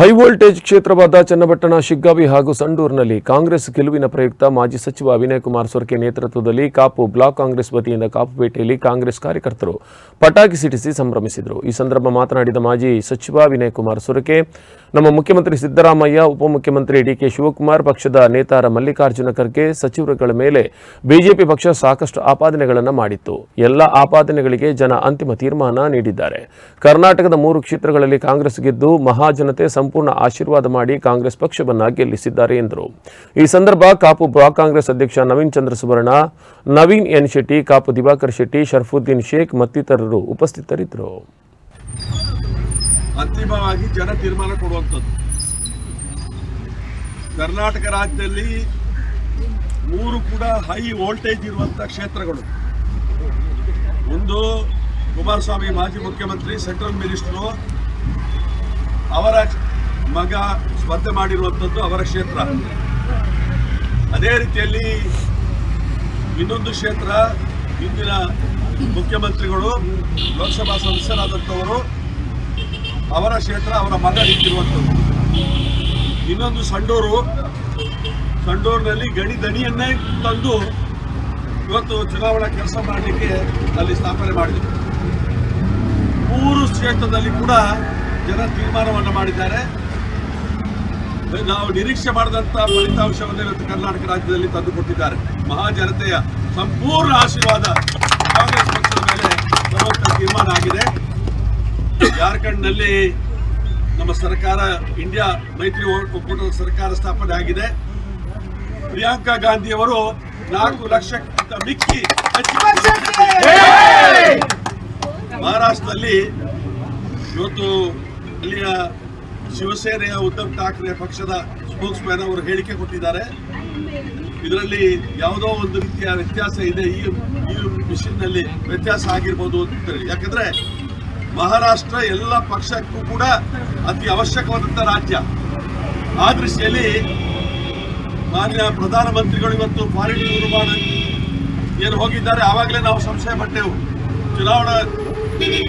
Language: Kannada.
ಹೈ ವೋಲ್ಟೇಜ್ ಕ್ಷೇತ್ರವಾದ ಚನ್ನಪಟ್ಟಣ, ಶಿಗ್ಗಾವಿ ಹಾಗೂ ಸಂಡೂರಿನಲ್ಲಿ ಕಾಂಗ್ರೆಸ್ ಗೆಲುವಿನ ಪ್ರಯುಕ್ತ ಮಾಜಿ ಸಚಿವ ವಿನಯ್ ಕುಮಾರ್ ಸೊರಕೆ ನೇತೃತ್ವದಲ್ಲಿ ಕಾಪು ಬ್ಲಾಕ್ ಕಾಂಗ್ರೆಸ್ ವತಿಯಿಂದ ಕಾಪುಪೇಟೆಯಲ್ಲಿ ಕಾಂಗ್ರೆಸ್ ಕಾರ್ಯಕರ್ತರು ಪಟಾಕಿ ಸಿಡಿಸಿ ಸಂಭ್ರಮಿಸಿದರು. ಈ ಸಂದರ್ಭ ಮಾತನಾಡಿದ ಮಾಜಿ ಸಚಿವ ವಿನಯ್ ಕುಮಾರ್ ಸೊರಕೆ, ನಮ್ಮ ಮುಖ್ಯಮಂತ್ರಿ ಸಿದ್ದರಾಮಯ್ಯ, ಉಪಮುಖ್ಯಮಂತ್ರಿ ಡಿಕೆ ಶಿವಕುಮಾರ್ ಪಕ್ಷದ ನೇತಾರ ಮಲ್ಲಿಕಾರ್ಜುನ ಖರ್ಗೆ ಸಚಿವರುಗಳ ಮೇಲೆ ಬಿಜೆಪಿ ಪಕ್ಷ ಸಾಕಷ್ಟು ಆಪಾದನೆಗಳನ್ನು ಮಾಡಿತ್ತು. ಎಲ್ಲ ಆಪಾದನೆಗಳಿಗೆ ಜನ ಅಂತಿಮ ತೀರ್ಮಾನ ನೀಡಿದ್ದಾರೆ. ಕರ್ನಾಟಕದ ಮೂರು ಕ್ಷೇತ್ರಗಳಲ್ಲಿ ಕಾಂಗ್ರೆಸ್ ಗೆದ್ದು ಮಹಾಜನತೆ ಸಂಪೂರ್ಣ ಆಶೀರ್ವಾದ ಮಾಡಿ ಕಾಂಗ್ರೆಸ್ ಪಕ್ಷವನ್ನು ಗೆಲ್ಲಿಸಿದ್ದಾರೆ ಎಂದರು. ಈ ಸಂದರ್ಭ ಕಾಪು ಬ್ಲಾಕ್ ಕಾಂಗ್ರೆಸ್ ಅಧ್ಯಕ್ಷ ನವೀನ್ ಚಂದ್ರ ಸುವರ್ಣ ನವೀನ್ ಎನ್ ಶೆಟ್ಟಿ, ಕಾಪು ದಿವಾಕರ್ ಶೆಟ್ಟಿ, ಶರ್ಫುದ್ದೀನ್ ಶೇಖ್ ಮತ್ತಿತರರು ಉಪಸ್ಥಿತರಿದ್ದರು. ಅಂತಿಮವಾಗಿ ಜನ ತೀರ್ಮಾನ ಕೊಡುವಂಥದ್ದು. ಕರ್ನಾಟಕ ರಾಜ್ಯದಲ್ಲಿ ಮೂರು ಕೂಡ ಹೈ ವೋಲ್ಟೇಜ್ ಇರುವಂಥ ಕ್ಷೇತ್ರಗಳು. ಒಂದು ಕುಮಾರಸ್ವಾಮಿ ಮಾಜಿ ಮುಖ್ಯಮಂತ್ರಿ, ಸೆಂಟ್ರಲ್ ಮಿನಿಸ್ಟ್ರು, ಅವರ ಮಗ ಸ್ಪರ್ಧೆ ಮಾಡಿರುವಂಥದ್ದು ಅವರ ಕ್ಷೇತ್ರ. ಅದೇ ರೀತಿಯಲ್ಲಿ ಇನ್ನೊಂದು ಕ್ಷೇತ್ರ, ಇಂದಿನ ಮುಖ್ಯಮಂತ್ರಿಗಳು, ಲೋಕಸಭಾ ಸದಸ್ಯರಾದಂಥವರು ಅವರ ಕ್ಷೇತ್ರ, ಅವರ ಮಗ ನಿಂತಿರುವಂಥದ್ದು ಇನ್ನೊಂದು ಸಂಡೂರು, ಸಂಡೂರಿನಲ್ಲಿ ಗಣಿ ದಣಿಯನ್ನೇ ತಂದು ಇವತ್ತು ಚುನಾವಣಾ ಕೆಲಸ ಮಾಡಲಿಕ್ಕೆ ಅಲ್ಲಿ ಸ್ಥಾಪನೆ ಮಾಡಿದರು. ಮೂರು ಕ್ಷೇತ್ರದಲ್ಲಿ ಕೂಡ ಜನ ತೀರ್ಮಾನವನ್ನು ಮಾಡಿದ್ದಾರೆ. ನಾವು ನಿರೀಕ್ಷೆ ಮಾಡಿದಂಥ ಫಲಿತಾಂಶವನ್ನು ಇವತ್ತು ಕರ್ನಾಟಕ ರಾಜ್ಯದಲ್ಲಿ ತಂದುಕೊಟ್ಟಿದ್ದಾರೆ ಮಹಾಜನತೆಯ ಸಂಪೂರ್ಣ ಆಶೀರ್ವಾದ ಕಾಂಗ್ರೆಸ್ ಪಕ್ಷದ ಮೇಲೆ ಬರುವಂಥ ತೀರ್ಮಾನ ಆಗಿದೆ. ಜಾರ್ಖಂಡ್ನಲ್ಲಿ ನಮ್ಮ ಸರ್ಕಾರ ಇಂಡಿಯಾ ಮೈತ್ರಿ ಒಕ್ಕೂಟದ ಸರ್ಕಾರ ಸ್ಥಾಪನೆ ಆಗಿದೆ. ಪ್ರಿಯಾಂಕಾ ಗಾಂಧಿ ಅವರು ನಾಲ್ಕು ಲಕ್ಷಕ್ಕಿಂತ ಮಿಕ್ಕಿ ಮಹಾರಾಷ್ಟ್ರದಲ್ಲಿ ಇವತ್ತು ಅಲ್ಲಿಯ ಶಿವಸೇನೆಯ ಉದ್ಧವ್ ಠಾಕ್ರೆ ಪಕ್ಷದ ಸ್ಪೋಕ್ಸ್ ಮ್ಯಾನ್ ಅವರು ಹೇಳಿಕೆ ಕೊಟ್ಟಿದ್ದಾರೆ. ಇದರಲ್ಲಿ ಯಾವುದೋ ಒಂದು ರೀತಿಯ ವ್ಯತ್ಯಾಸ ಇದೆ. ಈ ಈ ಮಿಷಿನ್ನಲ್ಲಿ ವ್ಯತ್ಯಾಸ ಆಗಿರ್ಬೋದು ಅಂತ ಹೇಳಿ. ಯಾಕಂದ್ರೆ ಮಹಾರಾಷ್ಟ್ರ ಎಲ್ಲ ಪಕ್ಷಕ್ಕೂ ಕೂಡ ಅತಿ ಅವಶ್ಯಕವಾದಂಥ ರಾಜ್ಯ. ಆ ದೃಷ್ಟಿಯಲ್ಲಿ ಮಾನ್ಯ ಪ್ರಧಾನಮಂತ್ರಿಗಳು ಇವತ್ತು ಫಾರಿನ್ ಟೂರ್ ಏನು ಹೋಗಿದ್ದಾರೆ, ಆವಾಗಲೇ ನಾವು ಸಂಶಯ ಪಟ್ಟೆವು. ಚುನಾವಣಾ